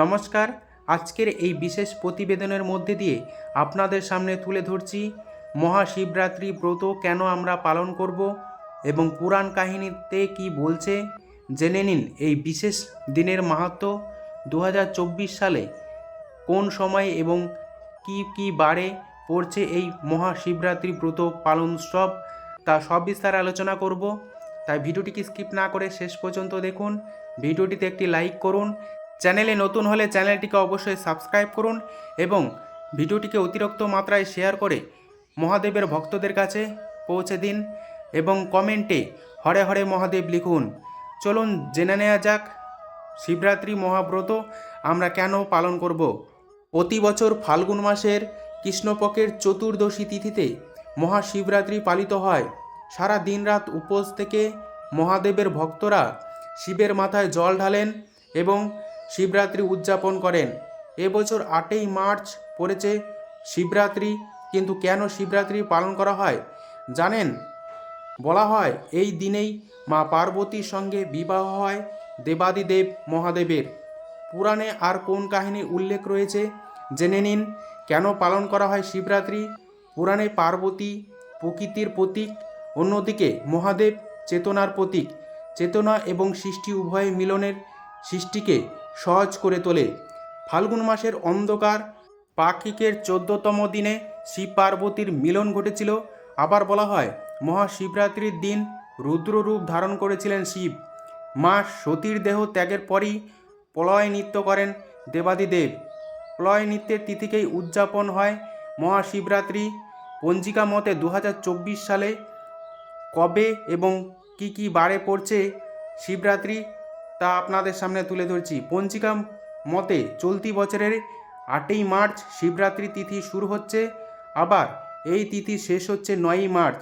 নমস্কার, আজকের এই বিশেষ প্রতিবেদনের মধ্যে দিয়ে আপনাদের সামনে তুলে ধরছি, মহাশিবরাত্রি ব্রত কেন আমরা পালন করব এবং পুরাণ কাহিনীতে কি বলছে, জেনে নিন এই বিশেষ দিনের মাহাত্ম দু সালে কোন সময় এবং কি কি বারে পড়ছে এই মহাশিবরাত্রি ব্রত পালন উৎসব, তা সব বিস্তারে আলোচনা করব। তাই ভিডিওটিকে স্কিপ না করে শেষ পর্যন্ত দেখুন, ভিডিওটিতে একটি লাইক করুন চ্যানেলে নতুন হলে চ্যানেলটিকে অবশ্যই সাবস্ক্রাইব করুন এবং ভিডিওটিকে অতিরিক্ত মাত্রায় শেয়ার করে মহাদেবের ভক্তদের কাছে পৌঁছে দিন এবং কমেন্টে হরে হরে মহাদেব লিখুন। চলুন জেনে নেওয়া যাক, শিবরাত্রি মহাব্রত আমরা কেন পালন করব? প্রতি বছর ফাল্গুন মাসের কৃষ্ণপক্ষের চতুর্দশী তিথিতে মহাশিবরাত্রি পালিত হয়। সারা দিন রাত উপোস থেকে মহাদেবের ভক্তরা শিবের মাথায় জল ঢালেন এবং শিবরাত্রি উদযাপন করেন। এবছর আটই মার্চ পড়েছে শিবরাত্রি, কিন্তু কেন শিবরাত্রি পালন করা হয়? জানেন? বলা হয়, এই দিনেই মা পার্বতীর সঙ্গে বিবাহ হয় দেবাদিদেব মহাদেবের। পুরাণে আর কোন কাহিনীর উল্লেখ রয়েছে? জেনে নিন, কেন পালন করা হয় শিবরাত্রি? পুরাণে পার্বতী প্রকৃতির প্রতীক, অন্যদিকে মহাদেব চেতনার প্রতীক। চেতনা এবং সৃষ্টি উভয় মিলনের সৃষ্টিকে সহজ করে তোলে। ফাল্গুন মাসের অন্ধকার পাক্ষিকের চোদ্দতম দিনে শিব পার্বতীর মিলন ঘটেছিল। আবার বলা হয়, মহাশিবরাত্রির দিন রুদ্ররূপ ধারণ করেছিলেন শিব। মা সতীর দেহ ত্যাগের পরই প্রলয় নৃত্য করেন দেবাদিদেব। প্রলয় নৃত্যের তিথিকেই উদযাপন হয় মহাশিবরাত্রি। পঞ্জিকা মতে দু হাজার চব্বিশ সালে কবে এবং কি কি বারে পড়ছে শিবরাত্রি তা আপনাদের সামনে তুলে ধরছি। পঞ্জিকা মতে চলতি বছরের আটই মার্চ শিবরাত্রি তিথি শুরু হচ্ছে। আবার এই তিথি শেষ হচ্ছে নয়ই মার্চ,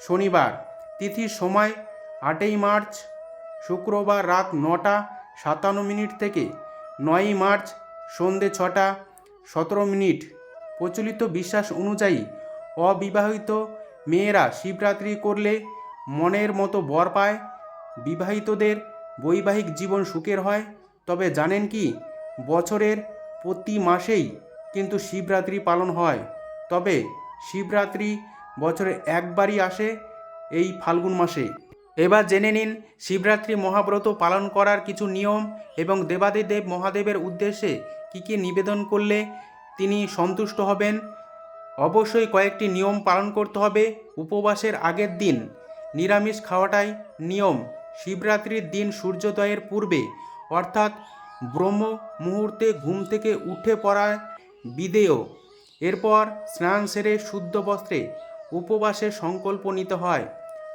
শনিবার। তিথির সময় আটই মার্চ শুক্রবার রাত নটা সাতান্ন মিনিট থেকে নয়ই মার্চ সন্ধে ছটা সতেরো মিনিট। প্রচলিত বিশ্বাস অনুযায়ী অবিবাহিত মেয়েরা শিবরাত্রি করলে মনের মতো বর পায়। বিবাহিতদের বৈবাহিক জীবন সুখের হয়। তবে জানেন কি, বছরের প্রতি মাসেই কিন্তু শিবরাত্রি পালন হয়। তবে শিবরাত্রি বছরে একবারই আসে এই ফাল্গুন মাসে। এবার জেনে নিন, শিবরাত্রি মহাব্রত পালন করার কিছু নিয়ম এবং দেবাদিদেব মহাদেবের উদ্দেশ্যে কী কী নিবেদন করলে তিনি সন্তুষ্ট হবেন? অবশ্যই কয়েকটি নিয়ম পালন করতে হবে। উপবাসের আগের দিন নিরামিষ খাওয়াটাই নিয়ম। শিবরাত্রির দিন সূর্যোদয়ের পূর্বে, অর্থাৎ ব্রহ্ম মুহূর্তে ঘুম থেকে উঠে পড়ায় বিদেয়। এরপর স্নান সেরে শুদ্ধ বস্ত্রে উপবাসের সংকল্প নিতে হয়।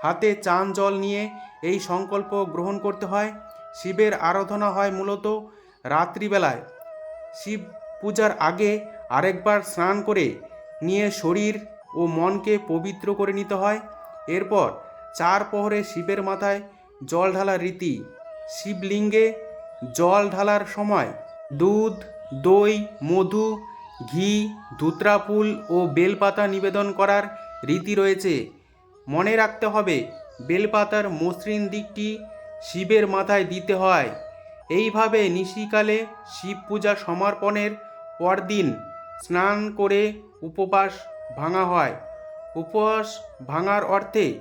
হাতে চান জল নিয়ে এই সংকল্প গ্রহণ করতে হয়। শিবের আরাধনা হয় মূলত রাত্রিবেলায়। শিব পূজার আগে আরেকবার স্নান করে নিয়ে শরীর ও মনকে পবিত্র করে নিতে হয়। এরপর চার প্রহরে শিবের মাথায় জল ঢালার রীতি। শিবলিঙ্গে জল ঢালার সময় দুধ, দই, মধু, ঘি ধুত্রাফুল ও বেলপাতা নিবেদন করার রীতি রয়েছে। মনে রাখতে হবে, বেলপাতার মসৃণ দিকটি শিবের মাথায় দিতে হয়। এইভাবে নিশিকালে শিব পূজা সমর্পণের পরদিন স্নান করে উপবাস ভাঙা হয়। উপবাস ভাঙার অর্থে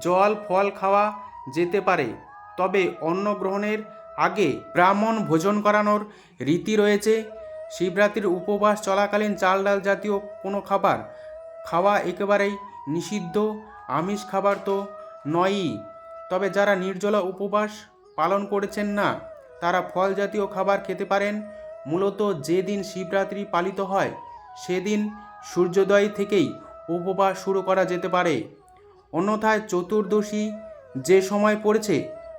জল, ফল খাওয়া যেতে পারে। তবে অন্ন গ্রহণের আগে ব্রাহ্মণ ভোজন করানোর রীতি রয়েছে। শিবরাত্রির উপবাস চলাকালীন চাল ডাল জাতীয় কোনো খাবার খাওয়া একেবারেই নিষিদ্ধ। আমিষ খাবার তো নয়ই। তবে যারা নির্জলা উপবাস পালন করেছেন না, তারা ফল জাতীয় খাবার খেতে পারেন। মূলত যেদিন শিবরাত্রি পালিত হয়, সেদিন সূর্যোদয় থেকেই উপবাস শুরু করা যেতে পারে। অন্যথায় চতুর্দশী যে সময় পড়েছে,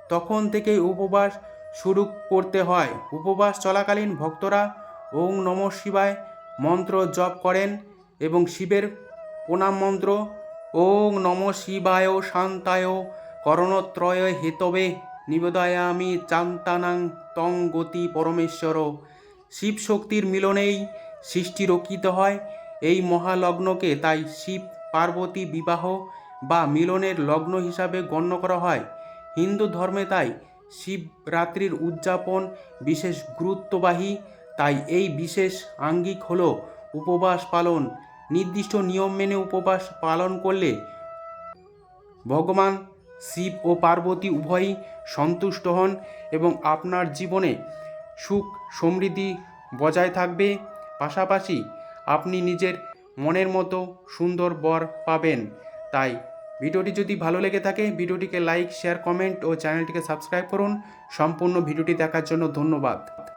তখন থেকেই উপবাস শুরু করতে হয়। উপবাস চলাকালীন ভক্তরা ওং নম শিবায় মন্ত্র জপ করেন এবং শিবের প্রণাম মন্ত্র, ওং নম শিবায় শান্তায় করণত্রয় হেতবে নিবেদয়ামি চান্তানাং তং গতি পরমেশ্বর। শিব শক্তির মিলনেই সৃষ্টি রক্ষিত হয় এই মহালগ্নকে। তাই শিব, পার্বতী, বিবাহ বা মিলনের লগ্ন হিসাবে গণ্য করা হয়। হিন্দু ধর্মে তাই শিবরাত্রির উদযাপন বিশেষ গুরুত্ববাহী। তাই এই বিশেষ আঙ্গিক হল উপবাস পালন। নির্দিষ্ট নিয়ম মেনে উপবাস পালন করলে ভগবান শিব ও পার্বতী উভয়ই সন্তুষ্ট হন এবং আপনার জীবনে সুখ সমৃদ্ধি বজায় থাকবে। পাশাপাশি আপনি নিজের মনের মতো সুন্দর বর পাবেন। তাই ভিডিওটি যদি ভালো লেগে থাকে, ভিডিওটিকে লাইক, শেয়ার, কমেন্ট ও চ্যানেলটিকে সাবস্ক্রাইব করুন। সম্পূর্ণ ভিডিওটি দেখার জন্য ধন্যবাদ।